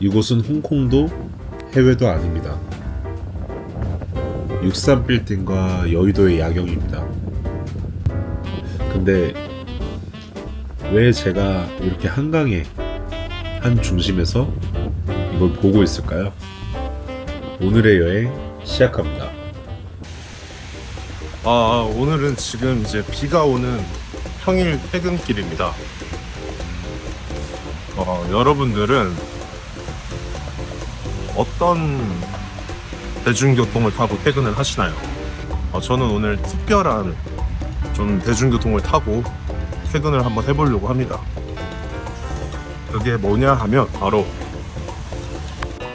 이곳은 홍콩도 해외도 아닙니다. 63빌딩과 여의도의 야경입니다. 근데 왜 제가 이렇게 한강에 한 중심에서 이걸 보고 있을까요? 오늘의 여행 시작합니다. 아, 오늘은 지금 이제 비가 오는 평일 퇴근길입니다. 어, 여러분들은 어떤 대중교통을 타고 퇴근을 하시나요? 어, 저는 오늘 특별한 좀 대중교통을 타고 퇴근을 한번 해보려고 합니다. 그게 뭐냐 하면 바로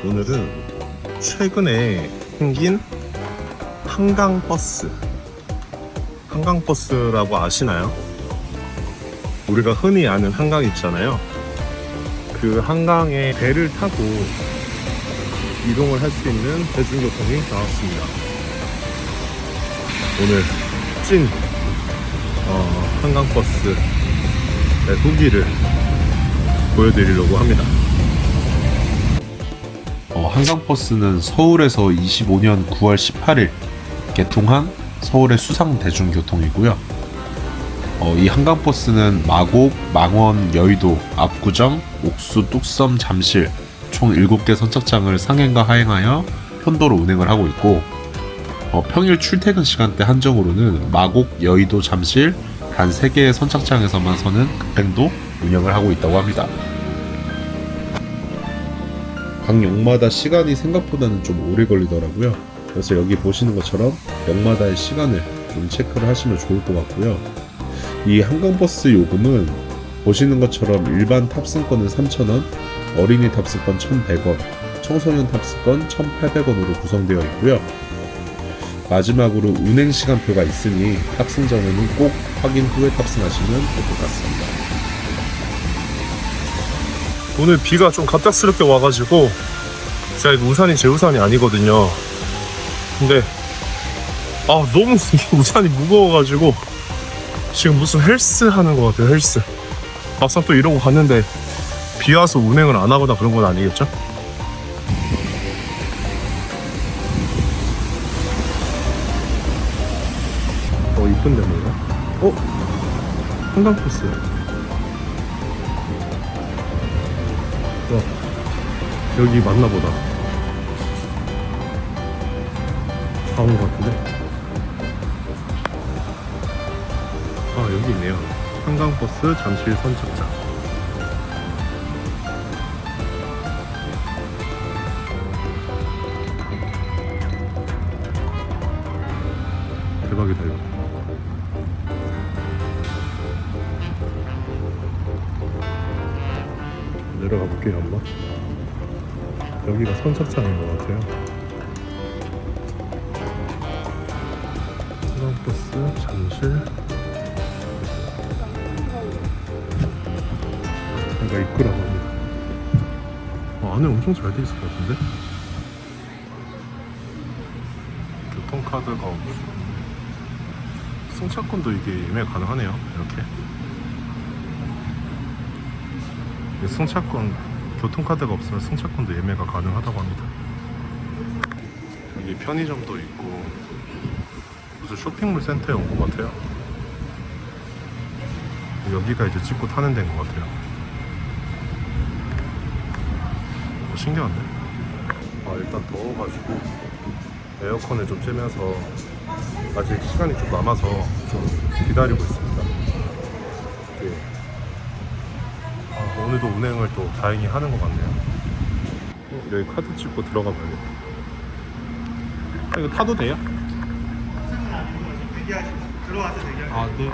오늘은 최근에 생긴 한강버스 한강버스라고 아시나요? 우리가 흔히 아는 한강 있잖아요. 그 한강에 배를 타고 이동을 할 수 있는 대중교통이 나왔습니다. 오늘 찐 어, 한강버스의 후기를 보여드리려고 합니다. 어, 한강버스는 서울에서 25년 9월 18일 개통한 서울의 수상 대중교통이고요. 어, 이 한강버스는 마곡, 망원, 여의도, 압구정, 옥수, 뚝섬, 잠실 총 7개 선착장을 상행과 하행하여 편도로 운행을 하고 있고 어, 평일 출퇴근 시간대 한정으로는 마곡, 여의도, 잠실 단 3개의 선착장에서만 서는 급행도 운영을 하고 있다고 합니다. 각 역마다 시간이 생각보다는 좀 오래 걸리더라고요. 그래서 여기 보시는 것처럼 역마다의 시간을 좀 체크를 하시면 좋을 것 같고요. 이 한강버스 요금은 보시는 것처럼 일반 탑승권은 3,000원, 어린이 탑승권 1,100원, 청소년 탑승권 1,800원으로 구성되어 있고요. 마지막으로 운행 시간표가 있으니 탑승 전에는 꼭 확인 후에 탑승하시면 될 것 같습니다. 오늘 비가 좀 갑작스럽게 와가지고 제가 우산이 제 우산이 아니거든요. 근데 아 너무 우산이 무거워가지고 지금 무슨 헬스 하는 것 같아요 헬스. 막상 또 이러고 갔는데 비 와서 운행을 안 하거나 그런 건 아니겠죠? 어 이쁜데 뭐가? 어? 한강버스. 와, 여기 맞나 보다. 나온 것 같은데? 아, 여기 있네요. 한강 버스 잠실 선착장. 대박이다, 이거. 내려가 볼게요, 한번. 여기가 선착장인 것 같아요. 한강버스 잠실. 여기가 입구라고 합니다. 어, 안에 엄청 잘 돼 있을 것 같은데? 교통카드가 없- 승차권도 이게 예매 가능하네요. 이렇게. 이 승차권 교통카드가 없으면 승차권도 예매가 가능하다고 합니다. 여기 편의점도 있고 무슨 쇼핑몰 센터에 온 것 같아요. 여기가 이제 찍고 타는 데인 것 같아요. 어, 신기한데? 아 일단 더워가지고 에어컨을 좀 쬐면서 아직 시간이 좀 남아서 좀 기다리고 있습니다. 네. 아, 오늘도 운행을 또 다행히 하는 것 같네요. 어, 여기 카드 찍고 들어가 봐야겠다. 아, 이거 타도 돼요? 들어와서 대기하세요. 아, 네.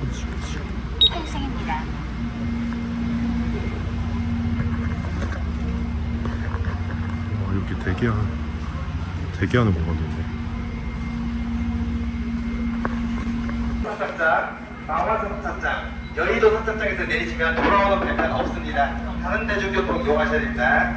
그렇지, 그렇지. 탄생입니다. 와, 이렇게 대기하는, 대기하는 공간도 있네. 선착장, 망원 선착장, 여의도 선착장에서 내리시면 돌아오는 배는 없습니다. 다른 대중교통 이용하셔야 됩니다.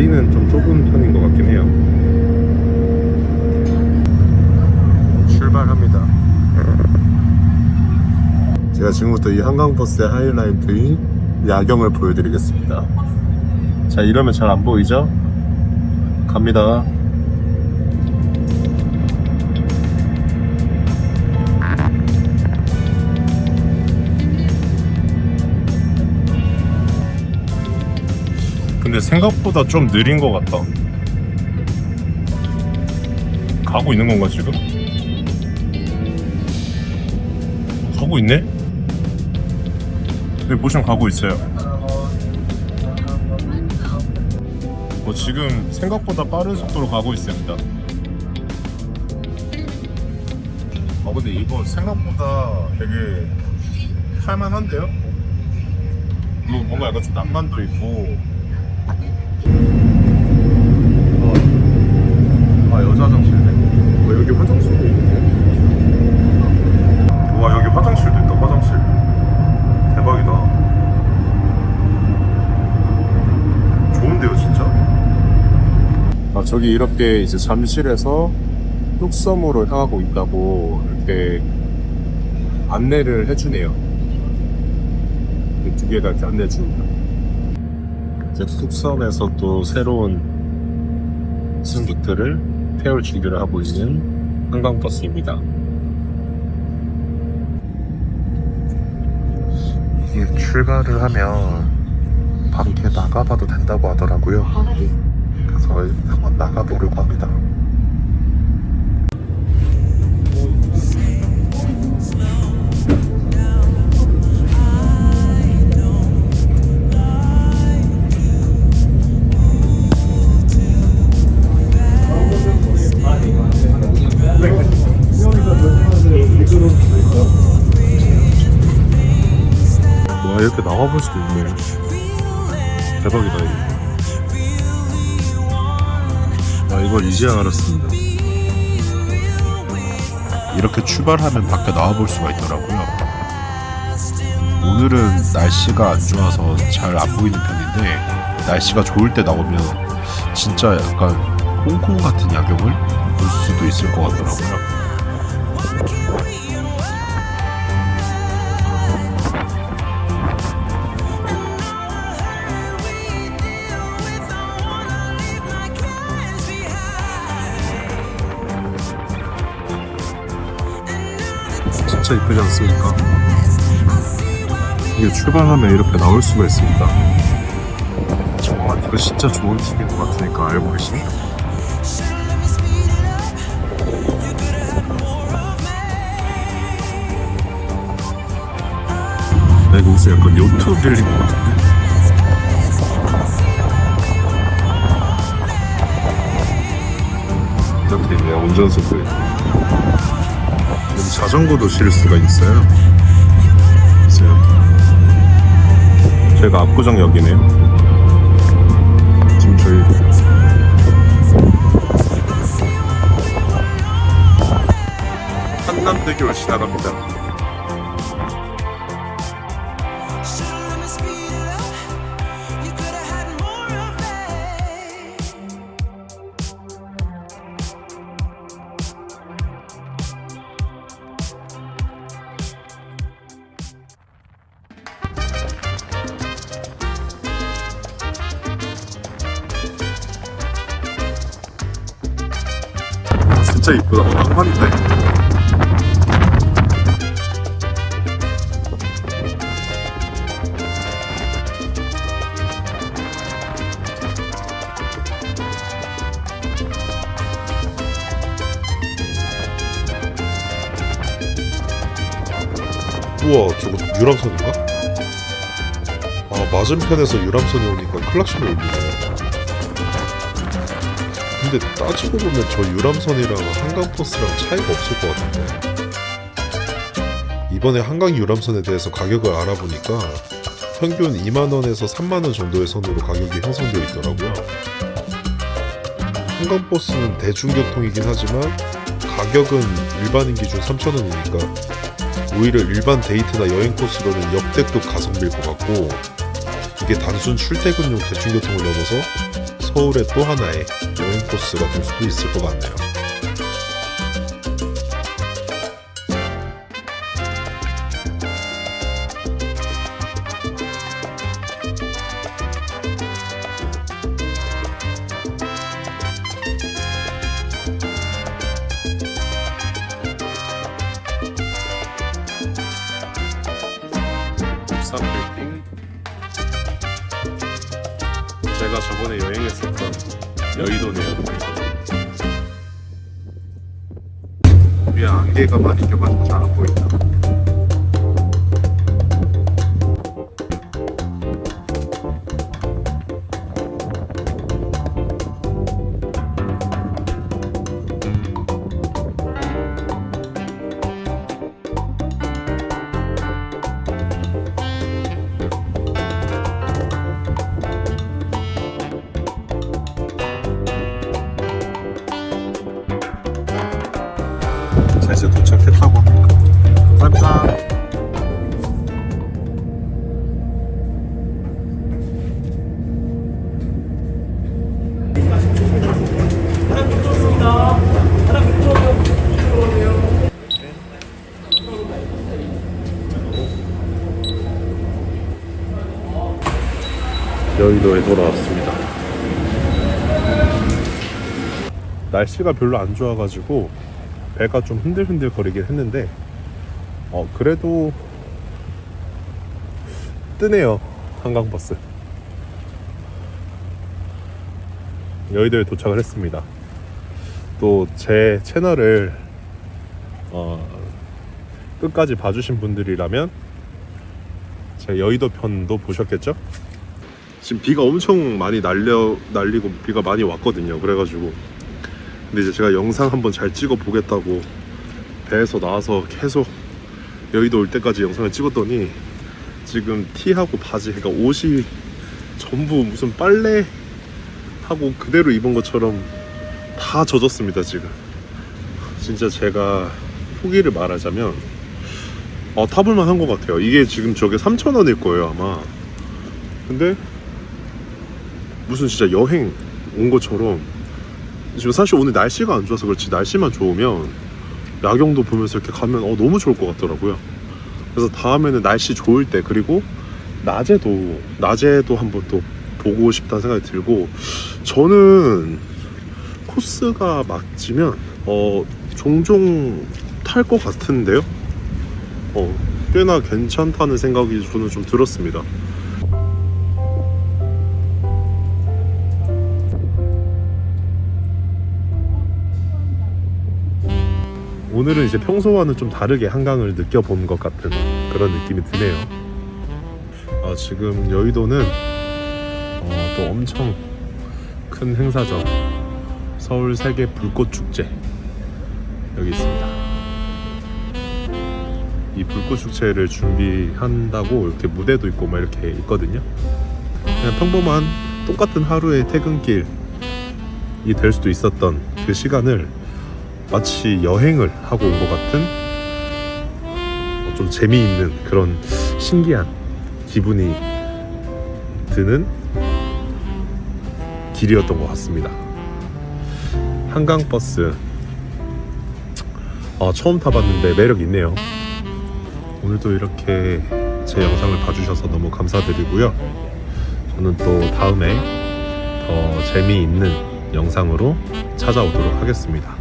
다리는 좀 좁은 편인 것 같긴 해요. 출발합니다. 제가 지금부터 이 한강버스의 하이라이트인 야경을 보여드리겠습니다. 자 이러면 잘 안 보이죠? 갑니다. 근데 생각보다 좀 느린 것 같다. 가고 있는 건가 지금? 가고 있네? 네, 모션 가고 있어요. 뭐 지금 생각보다 빠른 속도로 가고 있습니다. 아 근데 이거 생각보다 되게 탈만한데요? 뭐 뭔가 약간 좀 낭만도 있고 아 여자 화장실네. 와 여기 화장실도 있네 와 여기 화장실도 있다 화장실. 대박이다. 좋은데요 진짜? 아 저기 이렇게 이제 잠실에서 뚝섬으로 향하고 있다고 이렇게 안내를 해주네요. 두 개가 이렇게 안내해 줍니다 이제 뚝섬에서 또 새로운 승객들을 태울 준비를 하고 있는 한강버스입니다. 이게 출발을 하면 밖에 나가봐도 된다고 하더라고요. 그래서 한번 나가보려고 합니다. 나와볼 수도 있네. 대박이다 이거. 아 이걸 이제야 알았습니다. 이렇게 출발하면 밖에 나와볼 수가 있더라고요. 오늘은 날씨가 안 좋아서 잘 안 보이는 편인데 날씨가 좋을 때 나오면 진짜 약간 홍콩 같은 야경을 볼 수도 있을 것 같더라고요. 진짜 이쁘지 않습니까? 이게 출발하면 이렇게 나올 수가 있습니다. 정말 이거 진짜 좋은 팁인 것 같으니까 알고 계십니까? 나 이거 무슨 약간 요트 빌린 것 같은데? 이렇게 있네요, 운전석도 있고. 자전거도 실을 수가 있어요. 있어요. 저희가 압구정역이네요. 지금 저희 한남대교를 지나갑니다. 진짜 이쁘다. 낭만이다. 이거. 우와 저거 유람선인가? 아 맞은편에서 유람선이 오니까 클락션이 울리네 근데 따지고 보면 저 유람선이랑 한강버스랑 차이가 없을 것 같은데. 이번에 한강 유람선에 대해서 가격을 알아보니까 평균 2만원에서 3만원 정도의 선으로 가격이 형성되어 있더라고요. 한강버스는 대중교통이긴 하지만 가격은 일반인 기준 3,000원이니까 오히려 일반 데이트나 여행 코스로는 역대급 가성비일 것 같고 이게 단순 출퇴근용 대중교통을 넘어서 서울의 또 하나의 코스가 될 수도 있을 것 같네요. 여의도네요. 위에 안개가 많이 껴가지고 잘안 보인다. 이제 도착했다고 합니다. 감사합니다. 여의도에 돌아왔습니다. 날씨가 별로 안 좋아가지고 배가 좀 흔들흔들 거리긴 했는데 어 그래도 뜨네요 한강버스. 여의도에 도착을 했습니다. 또 제 채널을 어 끝까지 봐주신 분들이라면 제 여의도 편도 보셨겠죠? 지금 비가 엄청 많이 날려 날리고 비가 많이 왔거든요. 그래가지고 근데 이제 제가 영상 한번 잘 찍어 보겠다고 배에서 나와서 계속 여의도 올 때까지 영상을 찍었더니 지금 티하고 바지 그러니까 옷이 전부 무슨 빨래 하고 그대로 입은 것처럼 다 젖었습니다 지금. 진짜 제가 후기를 말하자면 어, 타볼만 한 것 같아요. 이게 지금 저게 3,000원일 거예요 아마. 근데 무슨 진짜 여행 온 것처럼 지금 사실 오늘 날씨가 안 좋아서 그렇지 날씨만 좋으면 야경도 보면서 이렇게 가면 어, 너무 좋을 것 같더라고요. 그래서 다음에는 날씨 좋을 때 그리고 낮에도 낮에도 한번 또 보고 싶다는 생각이 들고 저는 코스가 맞지면 어 종종 탈 것 같은데요. 어 꽤나 괜찮다는 생각이 저는 좀 들었습니다. 오늘은 이제 평소와는 좀 다르게 한강을 느껴본 것 같은 그런 느낌이 드네요. 아, 지금 여의도는 어, 또 엄청 큰 행사죠. 서울 세계 불꽃 축제 여기 있습니다. 이 불꽃 축제를 준비한다고 이렇게 무대도 있고 막 이렇게 있거든요. 그냥 평범한 똑같은 하루의 퇴근길이 될 수도 있었던 그 시간을 마치 여행을 하고 온 것 같은 어, 좀 재미있는 그런 신기한 기분이 드는 길이었던 것 같습니다. 한강 버스 아, 처음 타봤는데 매력 있네요. 오늘도 이렇게 제 영상을 봐주셔서 너무 감사드리고요. 저는 또 다음에 더 재미있는 영상으로 찾아오도록 하겠습니다.